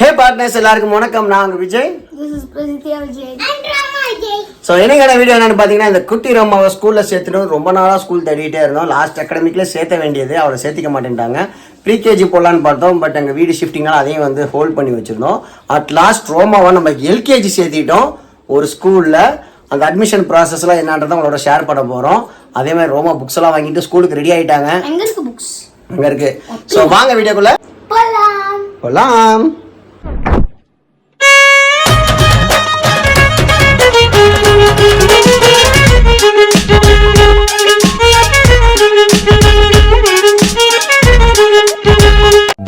ஹே partners எல்லாருக்கும் வணக்கம். நான் உங்க Vijay. This is Prasidhya Vijay. So என்னைக்கான video என்னன்னு பார்த்தீங்கன்னா இந்த குட்டி ரொம்மாவை ஸ்கூலில் சேர்த்துட்டு ரொம்ப நாளாக ஸ்கூல் தேடிட்டே இருந்தோம். லாஸ்ட் அகாடமிக்ல சேர்த்த வேண்டியது. அவளை சேர்த்திக்க மாட்டேன்ட்டாங்க. ப்ரீகேஜி போடலான்னு பார்த்தோம். பட் எங்கள் வீடு ஷிஃப்டிங்னால அதையும் வந்து ஹோல்ட் பண்ணி வச்சிருந்தோம். அட் லாஸ்ட் ரோமாவை நம்ம எல்கேஜி சேர்த்திட்டோம். ஒரு ஸ்கூலில் அந்த அட்மிஷன் ப்ராசஸ்லாம் என்னன்றதை உங்களோட ஷேர் பண்ண போகிறோம் அதே மாதிரி ரோமா புக்ஸ் எல்லாம் வாங்கிட்டு ஸ்கூலுக்கு ரெடி புக்ஸ் அங்கே இருக்கு. ஸோ வாங்க வீடியோக்குள்ள. போகலாம்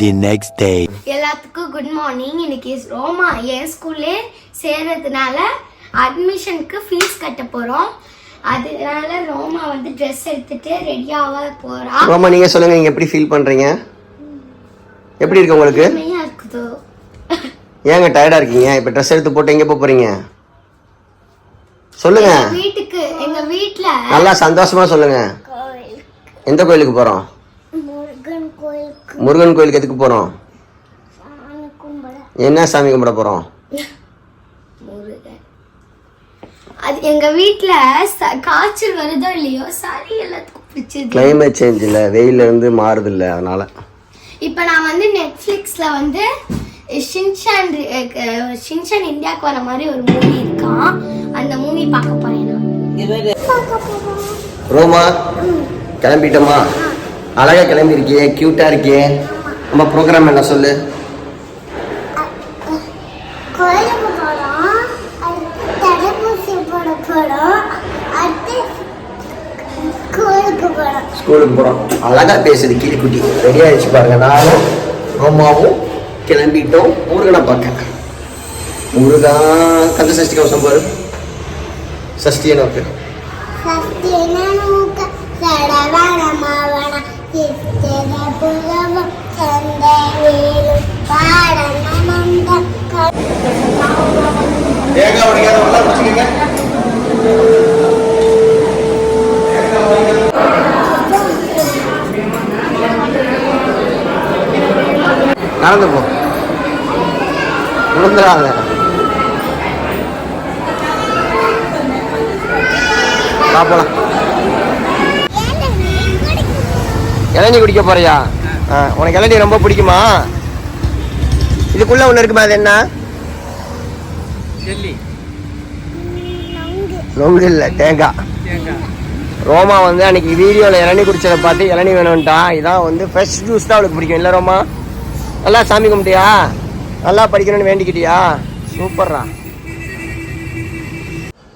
the next day. எல்லாத்துக்கும் குட் மார்னிங் இன்னைக்கு ரோமா என் ஸ்கூல்லே சேர்றதுனால அட்மிஷனுக்கு ஃபீஸ் கட்ட போறோம். அதனால ரோமா வந்து ட்ரெஸ் எடுத்துட்டு ரெடியாக போறா. ரோமா நீங்க சொல்லுங்க நீங்க எப்படி ஃபீல் பண்றீங்க? எப்படி இருக்கு உங்களுக்கு? உண்மையா இருக்குதோ. ஏங்க டயர்டா இருக்கீங்க? இப்ப ட்ரெஸ் எடுத்து போட்டு எங்க போக போறீங்க? சொல்லுங்க. வீட்டுக்கு எங்க வீட்ல நல்லா சந்தோஷமா சொல்லுங்க. எந்த கோயிலுக்கு போறோம்? முருகன் கோயிலுக்கு எதுக்கு கும்பிட. என்ன சாமி கும்பிட போறோம்? முருகன். அது எங்க வீட்ல ச- காய்ச்சல் வருதோ இல்லையோ சளி எல்லாத்துக்கும் பிடிச்சது கிளைமேட் சேஞ்ச் இல்ல வெயில இருந்து மாறுது இல்ல அதனால. இப்போ நான் வந்து நெட்ஃப்ளிக்ஸில் வந்து ஷின்சான் ஷின்சான் இந்தியாவுக்கு வர மாதிரி ஒரு மூவி இருக்கான் அந்த மூவி பார்க்க போறேன். ரோமா கிளம்பிட்டோமா? அழகாக கிளம்பியிருக்கியே க்யூட்டாக இருக்கியே. நம்ம ப்ரோக்ராம் என்ன சொல்லு? ஸ்கூலுக்கு போகிறோம் அழகாக பேசுது கீழ்குட்டி. ரெடி ஆயிடுச்சு பாருங்க. நானும் ரோமாவும் கிளம்பிட்டோம். முருகனை பார்க்க. முருகா கந்த சஷ்டி கவசம் பாரு. சஷ்டியை நோக்கு தேங்காய் உடைக்காத நடந்து போ விழுந்துடாத இளநீ குடிக்க போறியா? ஆ, உனக்கு இளநீ ரொம்ப பிடிக்குமா? இதுக்குள்ள ஒன்று இருக்குமா அது என்ன? நொங்கு இல்லை தேங்காய் ரோமா வந்து அன்னைக்கு வீடியோவில் இளநீ குடிச்சதை பார்த்து இளநீ வேணும்ட்டா. இதான் வந்து ஃப்ரெஷ் ஜூஸ் தான் அவளுக்கு பிடிக்கும். இல்லை ரோமா? நல்லா சாமி கும்பிட்டியா? நல்லா படிக்கணும்னு வேண்டிக்கிட்டியா? சூப்பர்ரா.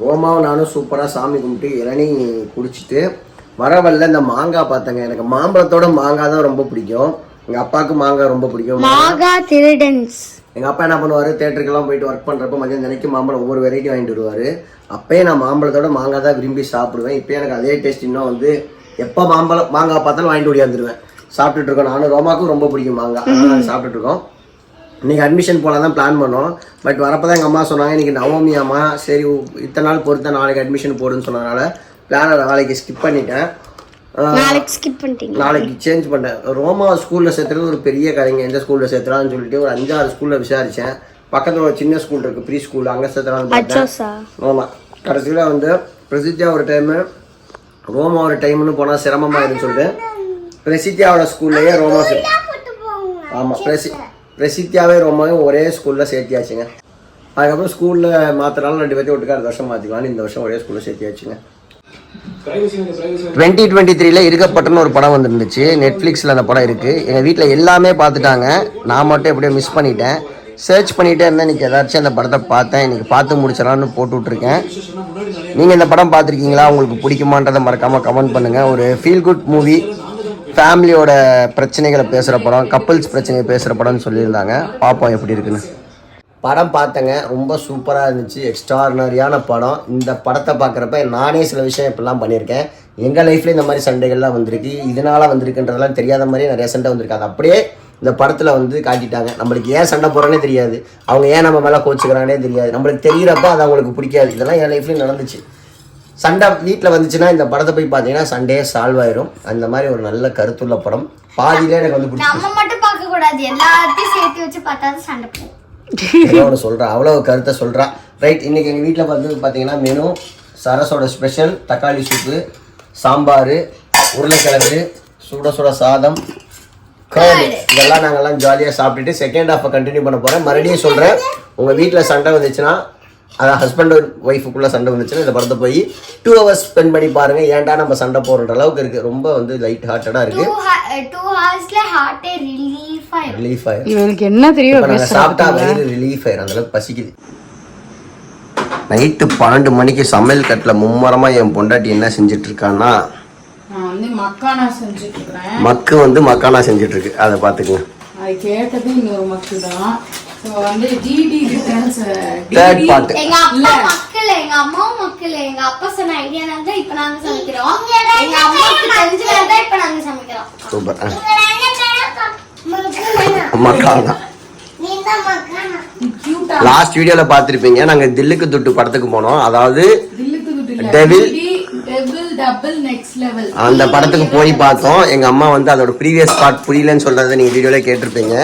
ரோமாவும் நானும் சூப்பராக சாமி கும்பிட்டு இளநீ குடிச்சிட்டு வர வழில இந்த மாங்காய் பார்த்தேங்க. எனக்கு மாம்பழத்தோட மாங்காய் தான் ரொம்ப பிடிக்கும். எங்கள் அப்பாவுக்கு மாங்காய் ரொம்ப பிடிக்கும். மாகா திருடன்ஸ். எங்கள் அப்பா என்ன பண்ணுவார்? தேட்டருக்கெல்லாம் போயிட்டு ஒர்க் பண்ணுறப்ப மதியம் தினைக்கும் மாம்பழம் ஒவ்வொரு வெரைட்டி வாங்கிட்டு வருவார். அப்பயே நான் மாம்பழத்தோட மாங்காய் தான் விரும்பி சாப்பிடுவேன். இப்போ எனக்கு அதே டேஸ்ட் இன்னும் வந்து எப்போ மாம்பழம் மாங்காய் பார்த்தாலும் வாங்கிட்டு ஓடியாந்துருவேன் சாப்பிட்டுட்டு இருக்கோம். நானும் ரோமாக்கும் ரொம்ப பிடிக்கும் மாங்காய் சாப்பிட்டுட்டு இருக்கோம். இன்னைக்கு அட்மிஷன் போல தான் பிளான் பண்ணோம். பட் வரப்போ தான் எங்கள் அம்மா சொன்னாங்க இன்னைக்கு நவமி அம்மா. சரி இத்தனை நாள் பொறுத்த நாளைக்கு அட்மிஷன் போடுன்னு சொன்னதுனால பிளானை நாளைக்கு ஸ்கிப் பண்ணிட்டேன். நாளைக்கு ஸ்கிப் பண்ணிட்டீங்க நாளைக்கு சேஞ்ச் பண்ணேன். ரோமா ஸ்கூலில் சேர்த்துறது ஒரு பெரிய கதைங்க எந்த ஸ்கூலில் சேர்த்துலாம்னு சொல்லிட்டு ஒரு அஞ்சாறு ஸ்கூலில் விசாரித்தேன் பக்கத்தில் ஒரு சின்ன ஸ்கூல் இருக்குது ப்ரீ ஸ்கூல் அங்கே சேர்த்துலாம்னு பார்த்தேன். ஆமாம் கடைசியில் வந்து பிரசித்தியா ஒரு டைமு ரோமா ஒரு டைம்னு போனால் சிரமமாயிருன்னு சொல்லிட்டு பிரசித்தியாவோட ஸ்கூல்லையே ரோமா சே ஆமாம் பிரசி பிரசித்தியாவே ரோமாவும் ஒரே ஸ்கூலில் சேர்த்தியாச்சுங்க. அதுக்கப்புறம் ஸ்கூலில் மாத்தினாலும் ரெண்டு பேர்த்தையும் ஒட்டுக்கா அடுத்த வருஷம் மாற்றிக்கலான்னு இந்த வருஷம் ஒரே ஸ்கூலில் சேர்த்தியாச்சுங்க. டுவெண்ட்டி டுவெண்ட்டி த்ரீல இருக்கப்பட்டன்னு ஒரு படம் வந்துருந்துச்சு. நெட்ஃப்ளிக்ஸில் அந்த படம் இருக்குது எங்கள் வீட்டில் எல்லாமே பார்த்துட்டாங்க நான் மட்டும் எப்படியோ மிஸ் பண்ணிட்டேன். சர்ச் பண்ணிகிட்டே இருந்தேன். இன்றைக்கி ஏதாச்சும் அந்த படத்தை பார்த்தேன். இன்றைக்கி பார்த்து முடிச்சிடலான்னு போட்டு விட்ருக்கேன் நீங்கள் இந்த படம் பார்த்துருக்கீங்களா? உங்களுக்கு பிடிக்குமான்றதை மறக்காமல் கமெண்ட் பண்ணுங்கள் ஒரு ஃபீல் குட் மூவி ஃபேமிலியோட பிரச்சனைகளை பேசுகிற படம் கப்புள்ஸ் பிரச்சனையை பேசுகிற படம்னு சொல்லியிருந்தாங்க. பார்ப்போம் எப்படி இருக்குன்னு. படம் பார்த்தேங்க. ரொம்ப சூப்பராக இருந்துச்சு. எக்ஸ்ட்ராடினரியான படம். இந்த படத்தை பார்க்குறப்ப நானே சில விஷயம் இப்படிலாம் பண்ணியிருக்கேன். எங்கள் லைஃப்லேயும் இந்த மாதிரி சண்டைகள்லாம் வந்திருக்கு. இதனால் வந்திருக்குன்றதெல்லாம் தெரியாத மாதிரியே நிறைய சண்டை வந்திருக்கு. அது அப்படியே இந்த படத்தில் வந்து காட்டிட்டாங்க. நம்மளுக்கு ஏன் சண்டை போடுறோன்னே தெரியாது. அவங்க ஏன் நம்ம மேலே கோச்சுக்கிறானே தெரியாது. நம்மளுக்கு தெரிகிறப்ப அது அவங்களுக்கு பிடிக்காது. இதெல்லாம் என் லைஃப்லேயும் நடந்துச்சு. சண்டை வீட்டில் வந்துச்சுன்னா இந்த படத்தை போய் பார்த்தீங்கன்னா சண்டையே சால்வ் ஆயிரும். அந்த மாதிரி ஒரு நல்ல கருத்துள்ள படம். பாதியிலே எனக்கு வந்து பிடிச்சி நம்ம மட்டும் பார்க்க கூடாது எல்லாத்தையும் சேர்த்து வச்சு பார்த்தா சண்டை போகும். ஒன்று சொல்கிறா அவ்வளோ கருத்தை சொல்கிறா ரைட் இன்னைக்கு எங்கள் வீட்டில் வந்து பார்த்தீங்கன்னா மெனு சரஸோட ஸ்பெஷல் தக்காளி சூப்பு சாம்பார் உருளைக்கிழங்கு சுட சுட சாதம் curd. இதெல்லாம் நாங்கெல்லாம் ஜாலியாக சாப்பிட்டுட்டு செகண்ட் ஹாஃபை கண்டினியூ பண்ண போகிறேன் மறுபடியும் சொல்கிறேன் உங்கள் வீட்டில் சண்டை வந்துச்சுன்னா அதான் ஹஸ்பண்ட் ஒய்ஃபுக்குள்ளே சண்டை வந்துச்சுன்னா இந்த படத்தை போய் டூ ஹவர்ஸ் ஸ்பெண்ட் பண்ணி பாருங்கள் ஏன்டா நம்ம சண்டை போடுற அளவுக்கு இருக்குது ரொம்ப வந்து லைட் ஹார்ட்டடாக இருக்குது டூ ஹவர்ஸ்ல ஹார்ட்டே ஆயிடும் ரிலீஃப் ஆயிரும். இவருக்கு என்ன தெரியும் நாங்கள் சாப்பிட்டா வயிறு ரிலீஃப் ஆயிரும். அந்த அளவுக்கு பசிக்குது. நைட்டு பன்னெண்டு மணிக்கு சமையல் கட்டில் மும்மரமாக என் பொண்டாட்டி என்ன செஞ்சுட்டு இருக்கான்னா நான் வந்து மக்கானா செஞ்சுட்டு இருக்கிறேன் மக்கு வந்து மக்கானா செஞ்சுட்டு இருக்கு அதை பார்த்துக்குங்க. அது கேட்டது இன்னொரு மக்கு தான் ஸோ வந்து டிடி ரிட்டர்ன்ஸ் தேர்ட் பார்ட் எங்க அப்பா மக்கள் எங்க அம்மாவும் மக்கள் எங்க அப்பா சொன்ன ஐடியானால தான். இப்ப நாங்க சமைக்கிறோம். எங்க அம்மாவுக்கு தெரிஞ்சனால தான் இப்ப நாங்க சமைக்கிறோம். சூப்பர். மக்கானா லாஸ்ட் வீடியோவில் பார்த்துருப்பீங்க நாங்கள் தில்லுக்கு துட்டு படத்துக்கு போனோம். அதாவது லெவல் அந்த படத்துக்கு போய் பார்த்தோம். எங்கள் அம்மா வந்து அதோட ப்ரீவியஸ் பார்ட் புரியலன்னு சொல்கிறத நீங்கள் வீடியோவில் கேட்டிருப்பீங்க.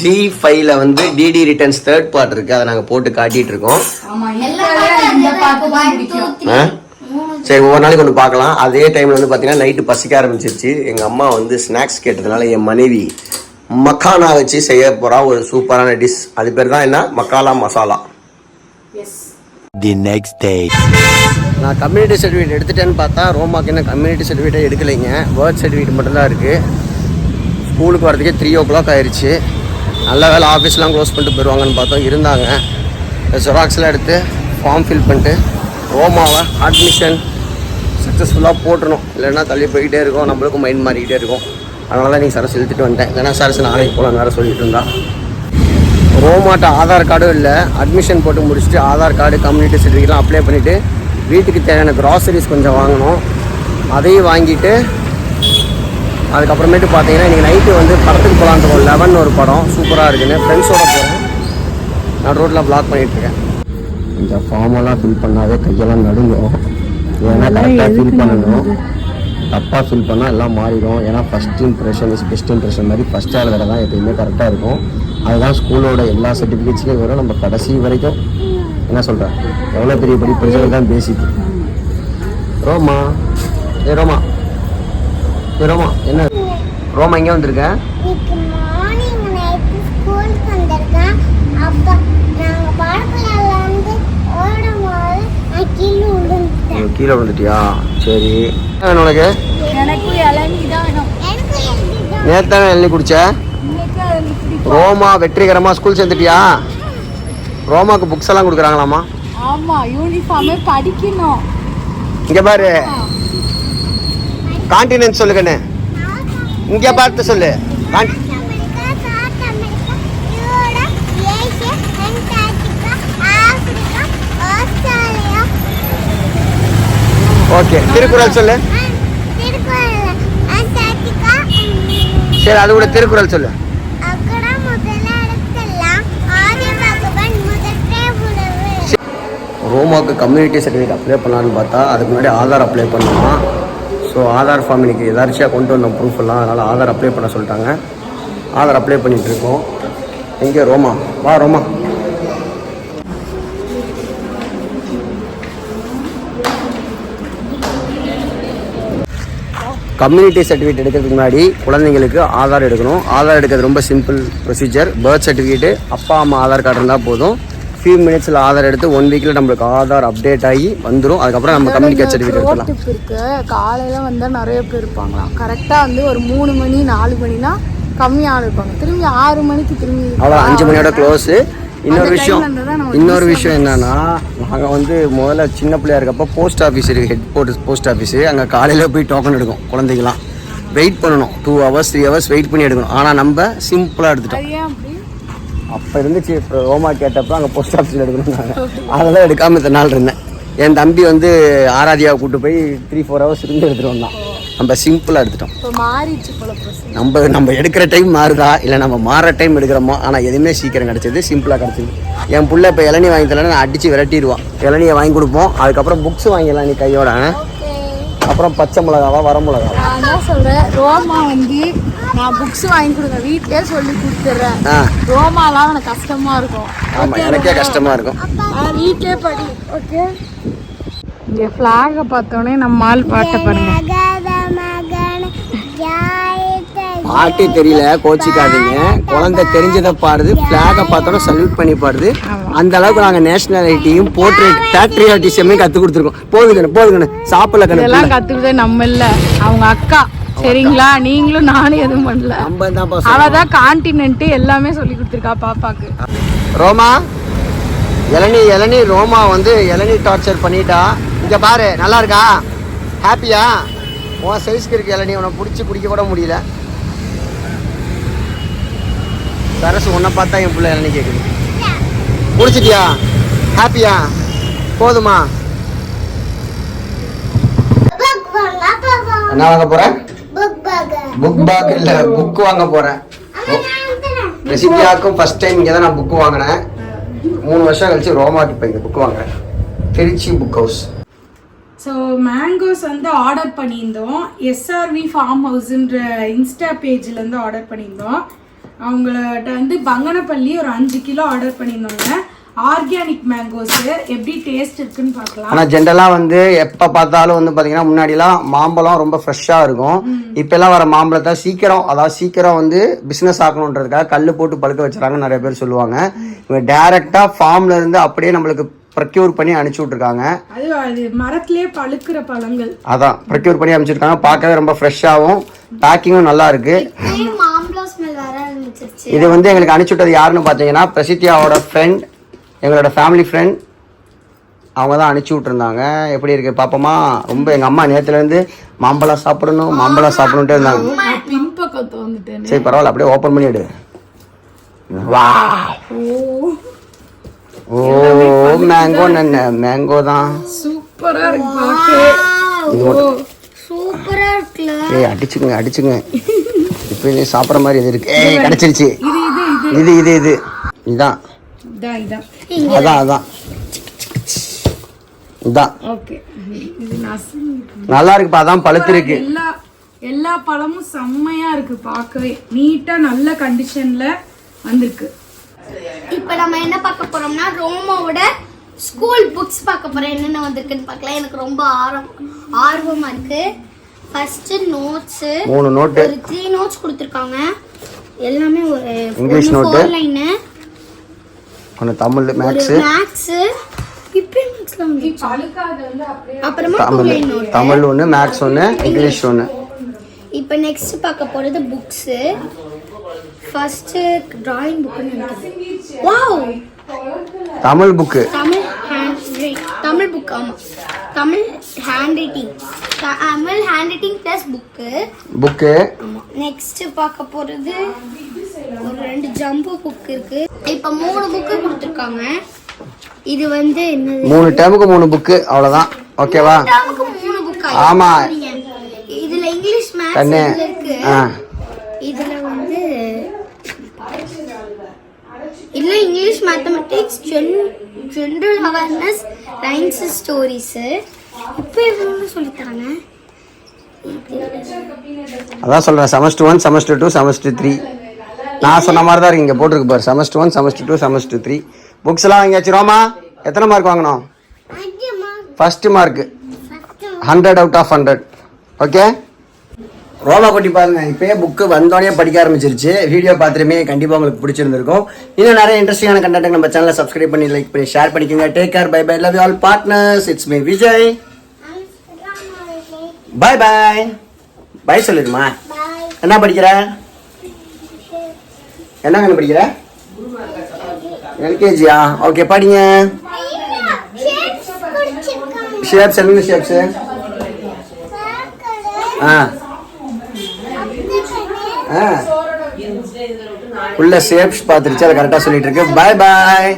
ஜி ஃபைவ்ல வந்து டிடி ரிட்டர்ன்ஸ் தேர்ட் பார்ட் இருக்குது அதை நாங்கள் போட்டு காட்டிட்டு இருக்கோம்? சரி ஒவ்வொரு நாளைக்கு ஒன்று பார்க்கலாம். அதே டைமில் வந்து பார்த்தீங்கன்னா நைட்டு பசிக்க ஆரம்பிச்சிருச்சு. எங்கள் அம்மா வந்து ஸ்நாக்ஸ் கேட்டதுனால என் மனைவி மக்கானா வச்சு செய்ய போகிறா ஒரு சூப்பரான டிஷ் அது பேர் தான் என்ன? மக்காலா masala. Yes The next day. நான் கம்யூனிட்டி சர்டிஃபிகேட் எடுத்துட்டேன்னு பார்த்தா ரோமாக்கு என்ன கம்யூனிட்டி சர்டிஃபிகேட்டே எடுக்கலைங்க. பர்த் சர்டிஃபிகேட் மட்டும்தான் இருக்குது ஸ்கூலுக்கு வரதுக்கே த்ரீ ஓ கிளாக் ஆயிடுச்சு நல்ல வேலை ஆஃபீஸ்லாம் க்ளோஸ் பண்ணிட்டு போயிடுவாங்கன்னு பார்த்தோம். இருந்தாங்க. ஜெராக்ஸ்லாம் எடுத்து ஃபார்ம் ஃபில் பண்ணிட்டு ரோமாவை அட்மிஷன் சக்ஸஸ்ஃபுல்லாக போட்டுறணும். இல்லைன்னா தள்ளி போய்கிட்டே இருக்கும். நம்மளுக்கும் மைண்ட் மாறிக்கிட்டே இருக்கும். அதனால தான் நீங்கள் சரஸ் இழுத்துட்டு வந்துட்டேன் ஏன்னா சரஸ் நாளைக்கு போகலாம் வேறு சொல்லிட்டு இருந்தா. ரோமாட்ட ஆதார் கார்டும் இல்லை. அட்மிஷன் போட்டு முடிச்சுட்டு ஆதார் கார்டு கம்யூனிட்டி சர்டிஃபிகேட்லாம் அப்ளை பண்ணிவிட்டு வீட்டுக்கு தேவையான க்ராசரிஸ் கொஞ்சம் வாங்கணும். அதையும் வாங்கிட்டு அதுக்கப்புறமேட்டு பார்த்தீங்கன்னா இன்றைக்கி நைட்டு வந்து படத்துக்கு போகலான்னு இருக்கோம். லெவன் ஒரு படம். சூப்பராக இருக்குன்னு. ஃப்ரெண்ட்ஸோட போகிறேன் நான் ரோட்டில் ப்ளாக் பண்ணிகிட்ருக்கேன் இந்த ஃபார்மெல்லாம் ஃபில் பண்ணாவே கையெல்லாம் நடுங்கும். ஏன்னா கரெக்டாக ஃபில் பண்ணணும். தப்பாக ஃபில் பண்ணால் எல்லாம் மாறிடும். ஏன்னா first impression is best impression மாதிரி ஃபஸ்ட் எழுதுறது தான் எப்பயுமே கரெக்டாக இருக்கும். அதுதான் ஸ்கூலோட எல்லா சர்டிஃபிகேட்ஸ்லையும் வரும். நம்ம கடைசி வரைக்கும் என்ன சொல்கிறேன் எவ்வளோ பெரிய படி படிச்சது தான் பேசிக் ரோமா. ஏ ரோமா. ஏ ரோமா என்ன? ரோமா எங்கே வந்திருக்கேன். கீழே விழுந்துட்டியா? சரி. என்ன உனக்கு? நேத்தான எழுதி குடிச்ச? ரோமா வெற்றிகரமாக ஸ்கூல் சேர்ந்துட்டியா? ரோமாக்கு புக்ஸ் எல்லாம் கொடுக்குறாங்களாமா ஆமா யூனிஃபார்மே படிக்கணும். இங்கே பாரு. கான்டினென்ட் சொல்லு கண்ணு இங்கே பார்த்து சொல்லு. காண்டி ஓகே. திருக்குறள் சொல்லு. சரி அது கூட திருக்குறள் சொல்லு. ரோமாவுக்கு கம்யூனிட்டி சர்டிஃபிகேட் அப்ளை பண்ணலான்னு பார்த்தா அதுக்கு முன்னாடி ஆதார் அப்ளை பண்ணணுமா? ஸோ ஆதார் ஃபார்ம் இன்னைக்கு எதாச்சியாக கொண்டு வந்தோம் ப்ரூஃப் எல்லாம். அதனால் ஆதார் அப்ளை பண்ண சொல்லிட்டாங்க. ஆதார் அப்ளை பண்ணிட்டு இருக்கோம். எங்கே ரோமா. வா ரோமா. கம்யூனிட்டி சர்டிஃபிகேட் எடுக்கிறதுக்கு முன்னாடி குழந்தைங்களுக்கு ஆதார் எடுக்கணும். ஆதார் எடுக்கிறது ரொம்ப சிம்பிள் ப்ரொசீஜர் பர்த் சர்டிஃபிகேட்டு அப்பா அம்மா ஆதார் கார்டு இருந்தால் போதும். ஃபியூ மினிட்ஸில் ஆதார் எடுத்து ஒன் வீக்கில் நம்மளுக்கு ஆதார் அப்டேட் ஆகி வந்துடும் அதுக்கப்புறம் நம்ம கம்யூனிகேட் சர்டிஃபிகேட் எடுக்கலாம் இருக்கு. காலையில வந்தா நிறைய பேர் இருப்பாங்களாம். கரெக்டா வந்து ஒரு மூணு மணி நாலு மணினா கம்மி ஆள் இருப்பாங்க. திரும்பி ஆறு மணிக்கு திரும்பி அவ்வளோ அஞ்சு மணியோட க்ளோஸு இன்னொரு விஷயம் இன்னொரு விஷயம் என்னன்னா நாங்கள் வந்து முதல்ல சின்ன பிள்ளையா இருக்கப்போ போஸ்ட் ஆஃபீஸ் இருக்கு ஹெட் போர்ட் போஸ்ட் ஆஃபீஸு அங்கே காலையில் போய் டோக்கன் எடுக்கும் குழந்தைங்களாம் வெயிட் பண்ணணும். Two hours three hours wait பண்ணி எடுக்கணும். ஆனால் நம்ம சிம்பிளாக எடுத்துட்டோம். அப்போ இருந்துச்சு இப்போ ரோமா கேட்டப்போ அங்கே போஸ்ட் ஆஃபீஸில் எடுக்கணும் அதெல்லாம் எடுக்காமல் இத்தனை நாள் இருந்தேன். என் தம்பி வந்து ஆராதியாவை கூட்டு போய் த்ரீ ஃபோர் ஹவர்ஸ் இருந்து எடுத்துகிட்டு வந்தான். நம்ம சிம்பிளாக எடுத்துட்டோம். நம்ம நம்ம எடுக்கிற டைம் மாறுதா? இல்லை நம்ம மாற டைம் எடுக்கிறோமோ? ஆனால் எதுவுமே சீக்கிரம் கிடச்சிது சிம்பிளாக கிடச்சிது. என் புள்ள இப்போ இளநீ வாங்கி தரலன்னு நான் அடித்து விரட்டிடுவான். இளநியை வாங்கி கொடுப்போம். அதுக்கப்புறம் புக்ஸ் வாங்கிடலாம் நீ கையோட. அப்புறம் பச்சை மிளகாவா வர மிளகாவா? நான் சொல்றேன். ரோமா வந்து நான் புக்ஸ் வாங்கி கொடுங்க வீட்லயே சொல்லி கொடுத்துட்றேன். ஆ. ரோமாலாம் எனக்கு கஷ்டமா இருக்கும். ஆமாம் எனக்கே கஷ்டமாக இருக்கும். வீட்லயே படி. ஓகே. இங்கே ஃப்ளாகை பார்த்தோன்னே நம்ம ஆள் பாட்டை பாருங்க. பாட்டே தெரியல கோச்சிக்காதீங்க. குழந்தை தெரிஞ்சதை பாடுது ஃப்ளாகை பார்த்தோன்னா சல்யூட் பண்ணி பாடுது அந்த அளவுக்கு நாங்கள் நேஷனாலிட்டியும் போர்ட்ரேட் பேட்ரியாட்டிசமே கற்றுக் கொடுத்துருக்கோம். போதுங்கண்ணு போதுங்கண்ணு சாப்பிடல கண்ணு இதெல்லாம் கத்துக்கிட்டே நம்ம இல்ல. அவங்க அக்கா. சரிங்களா? நீங்களும் நானும் எதுவும் பண்ணல. நம்ம தான்ப்பா அவ தான் கான்டினென்ட் எல்லாமே சொல்லி கொடுத்துருக்கா பாப்பாக்கு. ரோமா? இளநீ இளநீ ரோமா வந்து இளநீ டார்ச்சர் பண்ணிட்டா. இங்க பாரு நல்லா இருக்கா? ஹாப்பியா உன் சைஸ்க்கு இருக்கு இளநீ உன்னை பிடிச்சி குடிக்க கூட முடியல. சரசு உன்னை பார்த்தா என் பிள்ளை இளநீ கேட்குது பிடிச்சிட்டியா ஹாப்பியா? போதுமா? என்ன வாங்க போறேன் புக் பாக புக் பேக் இல்ல புக் வாங்க போறேன் ரெசிபியாக்கும் ஃபர்ஸ்ட் டைம் இங்கே தான் நான் புக் வாங்கினேன். மூணு வருஷம் கழிச்சு ரோமாக்கு இங்கே புக் வாங்கினேன் Trichy book house so mangoes வந்து ஆர்டர் பண்ணியிருந்தோம். எஸ்ஆர்வி ஃபார்ம் ஹவுஸ்ன்ற இன்ஸ்டா பேஜ்லேருந்து ஆர்டர் பண்ணியிருந்தோம். அவங்கள்ட்ட வந்து பங்கனப்பள்ளி ஒரு அஞ்சு கிலோ ஆர்டர் பண்ணியிருந்தோங்க. ஆர்கானிக் மேங்கோஸ் எப்படி டேஸ்ட் இருக்குன்னு பார்க்கலாம். ஆனால் ஜென்ரலாக வந்து எப்போ பார்த்தாலும் வந்து பார்த்தீங்கன்னா முன்னாடிலாம் மாம்பழம் ரொம்ப ஃப்ரெஷ்ஷாக இருக்கும். இப்போல்லாம் வர மாம்பழத்தை சீக்கிரம் அதாவது சீக்கிரம் வந்து பிஸ்னஸ் ஆக்கணுன்றதுக்காக கல் போட்டு பழுக்க வச்சுறாங்கன்னு நிறைய பேர் சொல்லுவாங்க. இவங்க டேரெக்டாக ஃபார்ம்ல இருந்து அப்படியே நம்மளுக்கு ப்ரொக்யூர் பண்ணி அனுப்பிச்சி விட்ருக்காங்க அது அது மரத்திலே பழுக்கிற பழங்கள். அதான் ப்ரொக்யூர் பண்ணி அனுப்பிச்சிருக்காங்க. பார்க்கவே ரொம்ப ஃப்ரெஷ்ஷாகவும் பேக்கிங்கும் நல்லா இருக்கு. இது வந்து எங்களுக்கு அனுப்பிச்சு விட்டது யாருன்னு பார்த்தீங்கன்னா பிரசித்தியாவோட ஃப்ரெண்ட் எங்களோட ஃபேமிலி ஃப்ரெண்ட் அவங்க தான் அனுப்பிச்சி விட்ருந்தாங்க எப்படி இருக்கு பாப்போமா? ரொம்ப எங்கள் அம்மா நேற்றுலேருந்து மாம்பழம் சாப்பிடணும் மாம்பழம் சாப்பிடணுன்ட்டே இருந்தாங்க. சரி பரவாயில்ல அப்படியே ஓப்பன் பண்ணிவிடு வா ஓ. மேங்கோ நன்ன மேங்கோ தான். சூப்பரா இருக்கு சூப்பரா இருக்குல்ல. ஏய் அடிச்சுங்க அடிச்சுங்க இது சாப்பிட்ற மாதிரி இது இருக்கு? ஏய் கிடச்சிருச்சு. இது இது இது. இதான். அதான் அதான். இதான். ஓகே. நல்லா இருக்குப்பா அதான் பழுத்திருக்கு. எல்லா எல்லா பழமும் செம்மையா இருக்கு பார்க்கவே. நீட்டா நல்ல கண்டிஷன்ல வந்திருக்கு. இப்போ நம்ம என்ன பார்க்க போறோம்னா ரோமாவோட ஸ்கூல் புக்ஸ் பார்க்க போறோம். என்னென்ன வந்திருக்குன்னு பார்க்கலாம். எனக்கு ரொம்ப ஆர்வம் ஆர்வமா இருக்கு. ஃபர்ஸ்ட் நோட்ஸ் மூணு நோட்டு ஒரு த்ரீ நோட்ஸ் கொடுத்துருக்காங்க. எல்லாமே ஒரு இங்கிலீஷ் note. ஃபோர் லைனு ஒன்று தமிழ் மேக்ஸு மேக்ஸ் இப்போ மேக்ஸ்ல வந்து பழுக்காது வந்து அப்படியே அப்புறமா two Tamil line note Tamil ஒன்று மேக்ஸ் ஒன்று இங்கிலீஷ் ஒன்று இப்போ நெக்ஸ்ட் பார்க்க போறது புக்ஸ் ஃபர்ஸ்ட் டிராயிங் புக்னு நினைக்கிறேன். Wow Tamil book Tamil hand Tamil book ஆமாம் Tamil hand writing Tamil hand writing plus book book next பார்க்க போகிறது ஒரு ரெண்டு ஜம்பு புக் இருக்கு. இப்போ மூணு புக்கு கொடுத்துருக்காங்க. இது வந்து என்னது? மூணு டேமுக்கு மூணு புக்கு அவ்வளோதான் ஓகேவா டேர்முக்கு மூணு புக்கா ஆமா. இதுல இங்கிலீஷ் மேத்ஸ் இருக்கு. இதுல வந்து இதுல English mathematics gen general awareness rhymes stories இப்போ அதான் சொல்கிறேன் semester one semester two semester three நான் சொன்ன மாதிரி தான் இங்கே போட்டிருக்கு பாரு. Semester one semester two semester three books எல்லாம் வாங்கியாச்சு ரோமா? எத்தனை மார்க் வாங்கணும்? Anjamma first mark hundred out of hundred okay Roma குட்டி பாருங்க. இப்பயே புக்கு வந்தோடனே படிக்க ஆரம்பிச்சிருச்சு. வீடியோ பார்த்துருமே கண்டிப்பாக உங்களுக்கு பிடிச்சிருந்திருக்கும். இன்னும் நிறைய இன்ட்ரெஸ்டிங்கான கண்டென்ட் நம்ம சேனலை சப்ஸ்கிரைப் பண்ணி லைக் பண்ணி ஷேர் பண்ணிக்கோங்க. Take care bye bye love all partners it's me Vijay bye bye bye சொல்லிடுமா? என்ன படிக்கிற? என்னங்க படிக்கிற? எல்கேஜியா ஓகே படிங்க. ஷேப்ஸ் என்னென்ன ஷேப்ஸு ஆ. உள்ள ஷேப்ஸ் பார்த்துருச்சு அதை கரெக்டாக சொல்லிட்டு இருக்கு. பாய் பாய்